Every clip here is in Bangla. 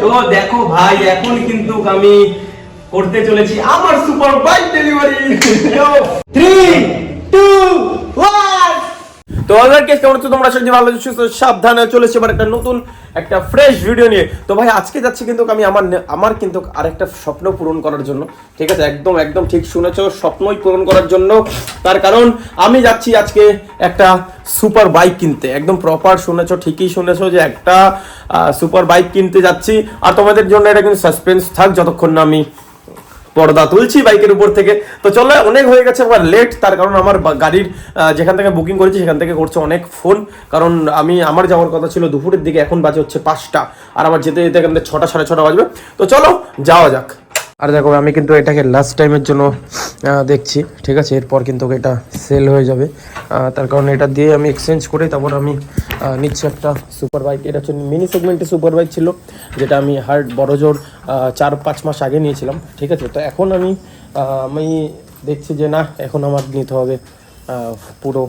তো দেখো ভাই এখন কিন্তু আমি করতে চলেছি আমার super bike delivery three case কেমন সত্যি ভালো সাবধানে চলেছে। এবার একটা নতুন, একটা ফ্রেশ ভিডিও নিয়ে। তো ভাই, আজকে যাচ্ছি কিন্তু আমি আমার কিন্তু আরেকটা স্বপ্ন পূরণ করার জন্য, ঠিক আছে? একদম একদম ঠিক স্বপ্নই পূরণ করার জন্য। তার কারণ, আমি যাচ্ছি আজকে একটা সুপার বাইক কিনতে। একদম প্রপার শুনেছো, ঠিকই শুনেছো যে একটা সুপার বাইক কিনতে যাচ্ছি। আর তোমাদের জন্য এটা কিন্তু সাসপেন্স থাক, যতক্ষণ না আমি পর্দা তুলছি বাইকের উপর থেকে। তো চলো, অনেক হয়ে গেছে আমার লেট তার কারণ আমার গাড়ির যেখান থেকে বুকিং করেছি, সেখান থেকে করছে অনেক ফোন কারণ আমি, আমার যাওয়ার কথা ছিল দুপুরের দিকে, এখন বাজে হচ্ছে পাঁচটা, আর আমার যেতে যেতে এখান থেকে ছটা, সাড়ে ছটা বাজবে। তো চলো, যাওয়া যাক। আর দেখো, আমি কিন্তু এটাকে লাস্ট টাইমের জন্য দেখছি, ঠিক আছে? এরপর কিন্তু এটা সেল হয়ে যাবে। তার কারণে এটা দিয়ে আমি এক্সচেঞ্জ করে তারপর আমি নিচ্ছি একটা সুপার বাইক এটা হচ্ছে মিনি সেগমেন্টের সুপার বাইক ছিল, যেটা আমি হার্ড বড় জোর চার, পাঁচ মাস আগে নিয়েছিলাম, ঠিক আছে? তো এখন আমি আমি দেখছি যে না, এখন আমার নিতে হবে পুরো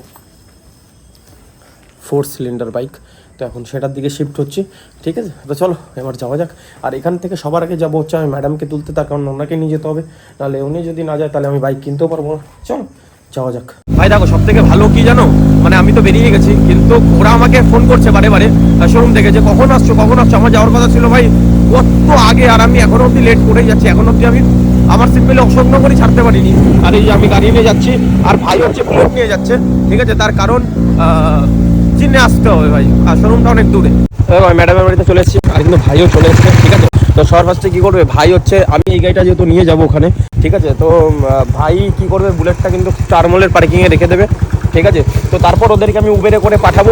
ফোর সিলিন্ডার বাইক তো এখন সেটার দিকে শিফট হচ্ছি, ঠিক আছে? তো চলো, এবার যাওয়া যাক। আর এখান থেকে সবার আগে যাব হচ্ছে আমি ম্যাডামকে তুলতে, তার কারণ ওনাকে নিয়ে যেতে হবে। নাহলে উনি যদি না যায়, তাহলে আমি বাইক কিনতেও পারব না। চলো, যাওয়া যাক। ভাই, দেখো সব থেকে ভালো কি জানো? মানে আমি তো বেরিয়ে গেছি, কিন্তু ওরা আমাকে ফোন করছে বারে বারে শোরুম থেকে যে কখন আসছো কখন আসছো, আমার যাওয়ার কথা ছিল ভাই, কত আগে, আর আমি এখনও অব্দি লেট করেই যাচ্ছি। এখনও অব্দি আমি আমার সিম্পলি করে ছাড়তে পারিনি। আর এই আমি গাড়ি নিয়ে যাচ্ছি, আর ভাই হচ্ছে বুলেট নিয়ে যাচ্ছে, ঠিক আছে? তার কারণ চিনে আসতে হবে ভাই। আর শোরুমটা অনেক দূরে। ভাই ম্যাডামের বাড়িতে চলে এসেছি। আর কিন্তু ভাইও চলে এসেছে, ঠিক আছে? তো সবার ফার্স্টে কি করবে? ভাই হচ্ছে, আমি এই গাড়িটা যেহেতু নিয়ে যাব ওখানে, ঠিক আছে? তো ভাই কি করবে? বুলেটটা কিন্তু চারমলের পার্কিংয়ে রেখে দেবে, ঠিক আছে? তো তারপর ওদেরকে আমি উবেরে করে পাঠাবো।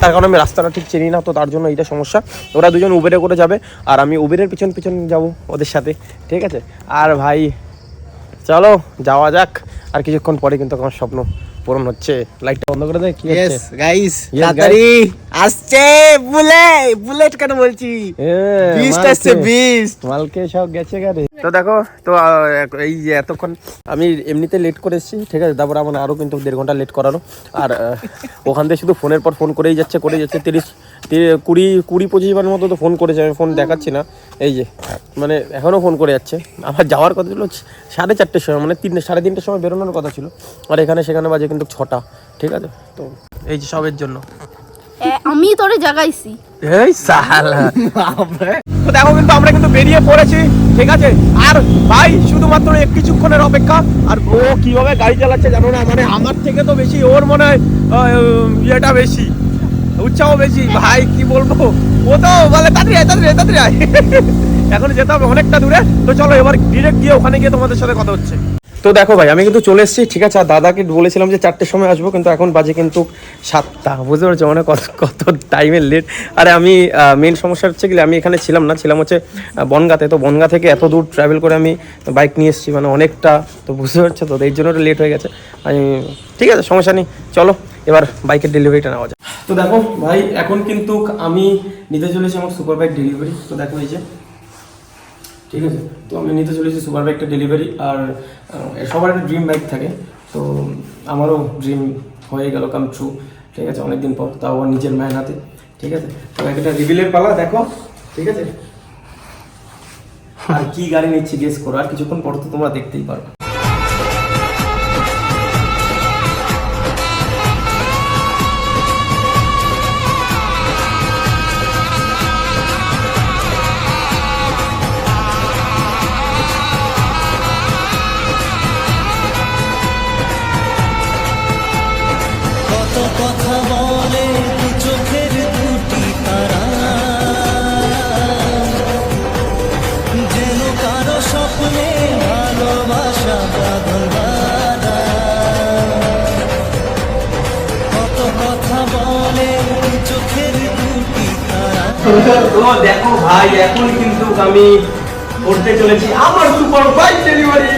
তার কারণে আমি রাস্তাটা ঠিক চিনি না, তো তার জন্য এইটা সমস্যা। ওরা দুজন উবেরে করে যাবে, আর আমি উবেরের পিছন পিছন যাব ওদের সাথে, ঠিক আছে? আর ভাই, চলো, যাওয়া যাক। আর কিছুক্ষণ পরে কিন্তু আমার স্বপ্ন। পূরণ হচ্ছে লাইটটা বন্ধ করে দেয় কি হচ্ছে? গাইস তাড়াতাড়ি। আসছে বুলেট বুলেট কেন বলছি? বিস্ট আসছে বিস্ট মালকে সব গেছে গাড়ি তো দেখো তো এই যে এতক্ষণ আমি এমনিতে লেট করে এসেছি ঠিক আছে? তারপর আমার আরও কিন্তু দেড় ঘণ্টা লেট করানো আর ওখান থেকে শুধু ফোনের পর ফোন করেই যাচ্ছে করেই যাচ্ছে তিরিশ কুড়ি কুড়ি পঁচিশ বার মতো তো ফোন করেছে আমি ফোন দেখাচ্ছি না। এই যে মানে এখনও ফোন করে যাচ্ছে। আমার যাওয়ার কথা ছিল সাড়ে চারটের সময় মানে তিনটে সাড়ে তিনটের সময় বেরোনোর কথা ছিল। আর এখানে সেখানে বাজে কিন্তু ছটা ঠিক আছে? তো এই যে সবের জন্য। আমি তোরে জাগাইছি। এই সালা। তো দেখো কিন্তু আমরা কিন্তু বেরিয়ে পড়েছি ঠিক আছে? আর ভাই শুধুমাত্র এক কিছুক্ষণের অপেক্ষা। আর ও কীভাবে গাড়ি চালাচ্ছে জানো না মানে আমার থেকে তো বেশি ওর মনে হয় ইয়েটা বেশি। উৎসাহ বেশি। ভাই কি বলব? ও তো বলে তাড়াতাড়ি আয়, তাড়াতাড়ি তাড়াতাড়ি আয়। এখন যেতে হবে অনেকটা দূরে। তো চলো এবার ডিরেক্ট গিয়ে ওখানে গিয়ে তোমাদের সাথে কথা হচ্ছে। তো দেখো ভাই আমি কিন্তু চলে এসেছি ঠিক আছে? আর দাদাকে বলেছিলাম যে চারটের সময় আসব কিন্তু এখন বাজে কিন্তু সাতটা। বুঝতে পারছ? মানে কত কত টাইমের লেট আরে আমি মেন সমস্যা হচ্ছে কি আমি এখানে ছিলাম না ছিলাম হচ্ছে বনগাঁতে। তো বনগাঁ থেকে এত দূর ট্রাভেল করে আমি বাইক নিয়ে এসেছি মানে অনেকটা। তো বুঝতে পারছ? তো এই জন্য লেট হয়ে গেছে। আমি ঠিক আছে সমস্যা নেই। চলো এবার বাইকের ডেলিভারিটা নেওয়া যায় তো দেখো ভাই, এখন কিন্তু আমি নিতে চলেছি আমার সুপার বাইক ডেলিভারি তো দেখো এই যে, ঠিক আছে? তো আমি নিতে চলেছি সুপার বাইকটা ডেলিভারি আর সবার একটা ড্রিম বাইক থাকে। তো আমারও ড্রিম হয়ে গেল কাম ট্রু ঠিক আছে? অনেকদিন পর, তাও আবার নিজের মেহনাতে ঠিক আছে? তো একটা রিভিলের পালা, দেখো, ঠিক আছে? আর কি গাড়ি নিচ্ছি গেস করো, আর কিছুক্ষণ পর তো তোমরা দেখতেই পারো কথা বলে দু চোখের দুটি তারা? যেন কারও স্বপ্নে ভালোবাসা বাঁধন কত কথা বলে দু চোখের দুটি তারা? দেখো ভাই এখন কিন্তু আমি করতে চলেছি। আমার super bike delivery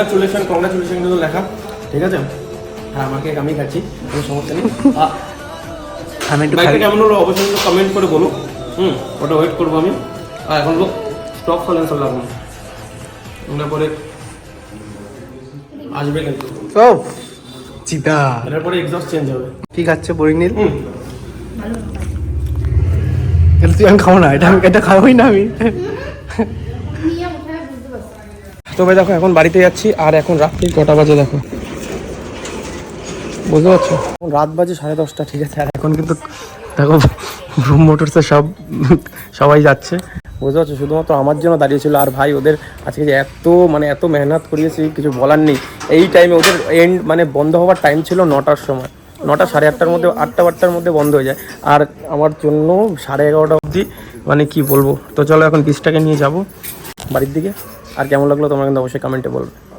congratulation congratulation কিন্তু লেখা। ঠিক আছে? হ্যাঁ আমাকে আমি খাচ্ছি কোনো সমস্যা নেই। আমি একটু বাইকটা কেমন হলো? অবশ্যই কমেন্ট করে বলো। হুম ওটা ওয়েট করব আমি। আর এখন তো স্টপ সাইলেন্সার লাগানো ওগুলো পরে আসবে কিন্তু। ও চিতা। এটার পরে এক্সস্ট চেঞ্জ হবে। কি খাচ্ছে বোরিং নীল হুম। এটা তুই আমি খাব না এটা আমি এটা খাবোই না আমি। তবে দেখো, এখন বাড়িতে যাচ্ছি, আর এখন রাত্রি কটা বাজে দেখো। বুঝতে পারছ? এখন রাত বাজে সাড়ে দশটা, ঠিক আছে? আর এখন কিন্তু দেখো ব্রুম মোটরসে সব, সবাই যাচ্ছে। বুঝতে পারছ? শুধুমাত্র আমার জন্য দাঁড়িয়েছিল আর ভাই ওদের আজকে যে এত মানে এত মেহনত করিয়েছি, কিছু বলার নেই। এই টাইমে ওদের এন্ড মানে বন্ধ হওয়ার টাইম ছিল নটার সময়। নটা সাড়ে আটটার মধ্যে, আটটা আটটার মধ্যে বন্ধ হয়ে যায়। আর আমার জন্য সাড়ে এগারোটা অবধি মানে কি বলব? তো চলো এখন বীজটাকে নিয়ে যাব। বাড়ির দিকে? আর কেমন লাগল তোমরা কিন্তু অবশ্যই কমেন্টে বলবে।